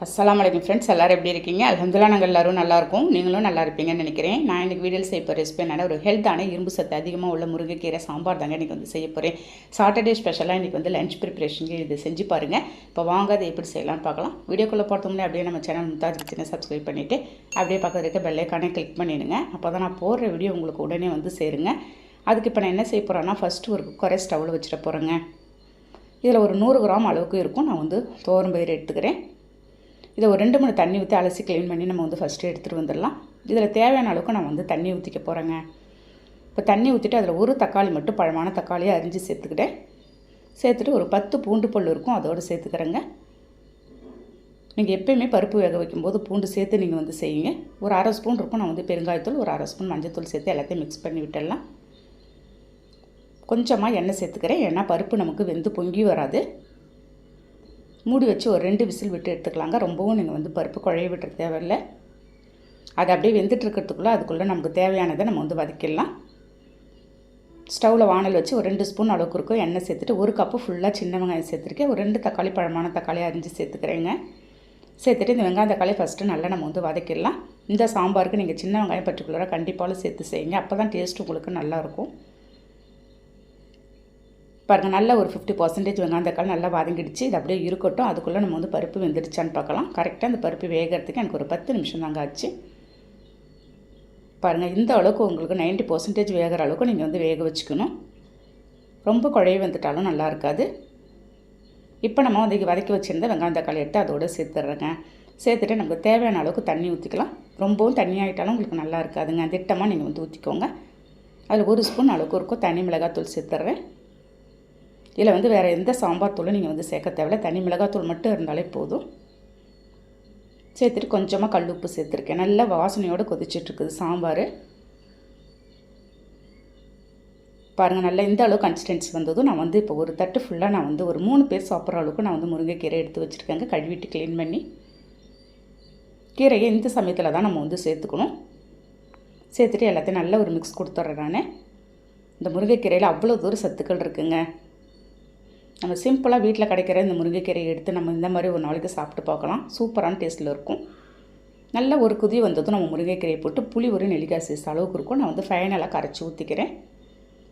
அஸ்லாம் வலைக்கம் ஃப்ரெண்ட்ஸ் எல்லோரும் எப்படி இருக்கீங்க? அலமதுல்லா நாங்கள் எல்லோரும் நல்லாயிருக்கும் நீங்களும் நல்லா இருப்பீங்கன்னு நினைக்கிறேன். நான் இன்றைக்கி வீடியோவில் செய்ய போகிற ரெசிபி என்னன்னா ஒரு ஹெல்த்தான இரும்பு சத்து அதிகமாக உள்ள முருங்கைக்கீரை சாம்பார் தாங்க இன்றைக்கி வந்து செய்ய போகிறேன் சாட்டர்டே ஸ்பெஷலாக இன்றைக்கி வந்து லஞ்ச் ப்ரிப்பரேஷனுக்கு இது செஞ்சு பாருங்கள் இப்போ வாங்க அதை எப்படி செய்யலாம்னு பார்க்கலாம். வீடியோக்குள்ளே பார்த்தோம்னா அப்படியே நம்ம சேனல் முத்தாஜ் கிச்சனை சப்ஸ்கிரைப் பண்ணிவிட்டு அப்படியே பக்கத்தில் இருக்க பெல்லைக்கானே கிளிக் பண்ணிடுங்க. அப்போ தான் நான் போடுற வீடியோ உங்களுக்கு உடனே வந்து சேருங்க. அதுக்கு இப்போ நான் என்ன செய்ய போகிறேன்னா ஃபஸ்ட்டு ஒரு குக்கரை ஸ்டவ்வில் வச்சுட்டு போகிறேங்க இதில் ஒரு நூறு கிராம் அளவுக்கு இருக்கும். நான் வந்து தோரம்பயிர் எடுத்துக்கிறேன். இதை ஒரு ரெண்டு மூணு தண்ணி ஊற்றி அலசி க்ளீன் பண்ணி நம்ம வந்து ஃபஸ்ட்டு எடுத்துகிட்டு வந்துடலாம். இதில் தேவையான அளவுக்கு நான் வந்து தண்ணி ஊற்றிக்க போகிறேங்க இப்போ தண்ணி ஊற்றிட்டு அதில் ஒரு தக்காளி மட்டும் பழமான தக்காளியை அரிஞ்சு சேர்த்துக்கிட்டேன். சேர்த்துட்டு ஒரு பத்து பூண்டு பல் இருக்கும் அதோடு சேர்த்துக்கிறேங்க. நீங்கள் எப்பயுமே பருப்பு வேக வைக்கும்போது பூண்டு சேர்த்து நீங்கள் வந்து செய்யுங்க. ஒரு அரை ஸ்பூன் இருக்கும் நான் வந்து பெருங்காயத்தூள் ஒரு அரை ஸ்பூன் மஞ்சத்தூள் சேர்த்து எல்லாத்தையும் மிக்ஸ் பண்ணி விட்டுடலாம். கொஞ்சமாக எண்ணெய் சேர்த்துக்கிறேன். ஏன்னா பருப்பு நமக்கு வெந்து பொங்கி வராது. மூடி வச்சு ஒரு ரெண்டு விசில் விட்டு எடுத்துக்கலாங்க. ரொம்பவும் நீங்கள் வந்து பருப்பு குழைய விட்டுற தேவையில்லை. அது அப்படியே வெந்துட்டு இருக்கிறதுக்குள்ளே அதுக்குள்ளே நமக்கு தேவையானதை நம்ம வந்து வதக்கிடலாம். ஸ்டவ்வில் வானல் வச்சு ஒரு ரெண்டு ஸ்பூன் அளவுக்கு இருக்கும். எண்ணெய் சேர்த்துட்டு ஒரு கப்பு ஃபுல்லாக சின்ன வெங்காயம் சேர்த்துருக்கேன். ஒரு ரெண்டு தக்காளி பழமான தக்காளி அரிஞ்சு சேர்த்துக்கிறேங்க. சேர்த்துட்டு இந்த வெங்காயம் தக்காளி ஃபஸ்ட்டு நல்லா நம்ம வந்து வதக்கிடலாம். இந்த சாம்பாருக்கு நீங்கள் சின்ன வெங்காயம் பர்டிகுலராக கண்டிப்பாலும் சேர்த்து செய்யுங்க. அப்போ தான் டேஸ்ட் உங்களுக்கு நல்லாயிருக்கும் பாருங்கள் நல்லா ஒரு ஃபிஃப்டி பர்சன்டேஜ் வெங்காயத்தக்காளி நல்லா வதங்கிடுச்சு. இது அப்படியே இருக்கட்டும். அதுக்குள்ளே நம்ம வந்து பருப்பு வெந்துடுச்சான்னு பார்க்கலாம். கரெக்டாக அந்த பருப்பு வேகிறதுக்கு எனக்கு ஒரு பத்து நிமிஷம் தாங்க ஆச்சு. பாருங்கள் இந்த அளவுக்கு உங்களுக்கு நைன்ட்டி பர்சன்டேஜ் வேகிற அளவுக்கு நீங்கள் வந்து வேக வச்சுக்கணும். ரொம்ப குழைய வந்துட்டாலும் நல்லா இருக்காது. இப்போ நம்ம வந்து வதக்கி வச்சுருந்த வெங்காயம் தக்காளி எடுத்து அதோடு சேர்த்துட்றேங்க சேர்த்துட்டு நமக்கு தேவையான அளவுக்கு தண்ணி ஊற்றிக்கலாம் ரொம்பவும் தண்ணி ஆகிட்டாலும் உங்களுக்கு நல்லா இருக்காதுங்க. திட்டமாக நீங்கள் வந்து ஊற்றிக்கோங்க அதில் ஒரு ஸ்பூன் அளவுக்கு இருக்கும் தனி மிளகாத்தூள் சேர்த்துட்றேன் இதில் வந்து வேறு எந்த சாம்பார் தூளும் நீங்கள் வந்து சேர்க்க தேவையில்ல. தனி மிளகாத்தூள் மட்டும் இருந்தாலே போதும். சேர்த்துட்டு கொஞ்சமாக கல் உப்பு சேர்த்துருக்கேன். நல்லா வாசனையோடு கொதிச்சிட்ருக்குது சாம்பார். பாருங்கள் நல்லா இந்த அளவு கன்சிஸ்டன்சி வந்ததும் நான் வந்து இப்போ ஒரு தட்டு ஃபுல்லாக நான் வந்து ஒரு மூணு பேர் சாப்பிட்ற அளவுக்கு நான் வந்து முருங்கைக்கீரை எடுத்து வச்சுருக்கேங்க கழுவிட்டு க்ளீன் பண்ணி. கீரையை இந்த சமயத்தில் தான் நம்ம வந்து சேர்த்துக்கணும். சேர்த்துட்டு எல்லாத்தையும் நல்ல ஒரு மிக்ஸ் கொடுத்துட்றேன் நான். இந்த முருங்கைக்கீரையில் அவ்வளோ தூரம் சத்துக்கள் இருக்குங்க. நம்ம சிம்பிளாக வீட்டில் கிடைக்கிற இந்த முருங்கைக்கீரையை எடுத்து நம்ம இந்த மாதிரி ஒரு நாளைக்கு சாப்பிட்டு பார்க்கலாம். சூப்பரான டேஸ்ட்டில் இருக்கும். நல்ல ஒரு குதி வந்ததும் நம்ம முருங்கைக்கீரையை போட்டு புளி ஒரு நெல்லிக்காய் சேஸ் அளவுக்கு இருக்கும். நான் வந்து ஃபைனலாக கரைச்சி ஊற்றிக்கிறேன்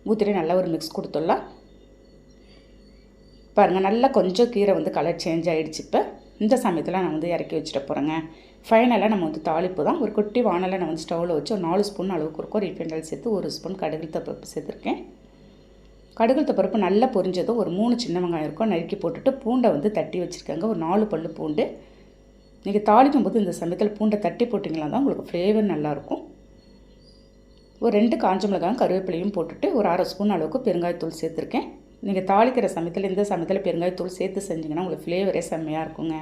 ஊற்றிட்டு நல்லா ஒரு மிக்ஸ் கொடுத்துடலாம். பாருங்கள் நல்லா கொஞ்சம் கீரை வந்து கலர் சேஞ்ச் ஆகிடுச்சு இப்போ. இந்த சமயத்தில் நான் வந்து இறக்கி வச்சுட்டு போகிறேங்க ஃபைனலாக நம்ம வந்து தாளிப்பு தான். ஒரு குட்டி வானலை நான் வந்து ஸ்டவ்வில் வச்சு ஒரு நாலு ஸ்பூன் அளவுக்கு இருக்கும். ரீஃபைண்டல் சேர்த்து ஒரு ஸ்பூன் கடுகு தப்பு சேர்த்துருக்கேன். கடுகுத்த பருப்பு நல்லா பொரிஞ்சதும் ஒரு மூணு சின்ன வெங்காயம் இருக்கும். நறுக்கி போட்டுட்டு பூண்டை வந்து தட்டி வச்சுருக்காங்க. ஒரு நாலு பல் பூண்டு. நீங்கள் தாளிக்கும் போது இந்த சமயத்தில் பூண்டை தட்டி போட்டிங்களா தான் உங்களுக்கு ஃப்ளேவர் நல்லாயிருக்கும் ஒரு ரெண்டு காஞ்ச மிளகாயும் கருவேப்பிலையும் போட்டுட்டு ஒரு அரை ஸ்பூன் அளவுக்கு பெருங்காயத்தூள் சேர்த்துருக்கேன். நீங்கள் தாளிக்கிற சமயத்தில் இந்த சமயத்தில் பெருங்காயத்தூள் சேர்த்து செஞ்சிங்கன்னா உங்களுக்கு ஃப்ளேவரே செம்மையாக இருக்குங்க.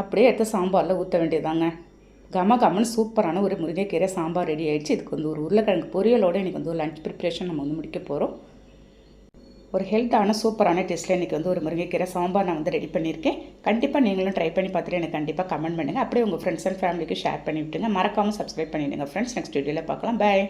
அப்படியே எடுத்து சாம்பாரில் ஊற்ற வேண்டியதாங்க கம கமன்னு சூப்பரான ஒரு முருங்கைக்கீரை சாம்பார் ரெடி ஆகிடுச்சு இதுக்கு வந்து ஒரு உருளைக்கிழங்கு பொரியலோடு இன்றைக்கி வந்து ஒரு லஞ்ச் ப்ரிப்ரேஷன் நம்ம வந்து முடிக்க போகிறோம் ஒரு ஹெல்த்தான சூப்பரான டேஸ்ட்டில் இன்றைக்கி வந்து ஒரு முருங்கைக்கீரை சாம்பார் நான் வந்து ரெடி பண்ணியிருக்கேன். கண்டிப்பாக நீங்களும் ட்ரை பண்ணி பார்த்துட்டு எனக்கு கண்டிப்பாக கமெண்ட் பண்ணுங்கள் அப்படியே உங்கள் ஃப்ரெண்ட்ஸ் அண்ட் ஃபேமிலிக்கு ஷேர் பண்ணி விட்டுங்க மறக்காமல் சப்ஸ்கிரைப் பண்ணிவிடுங்க ஃப்ரெண்ட்ஸ் நெக்ஸ்ட் வீடியோவில் பார்க்கலாம். பாய்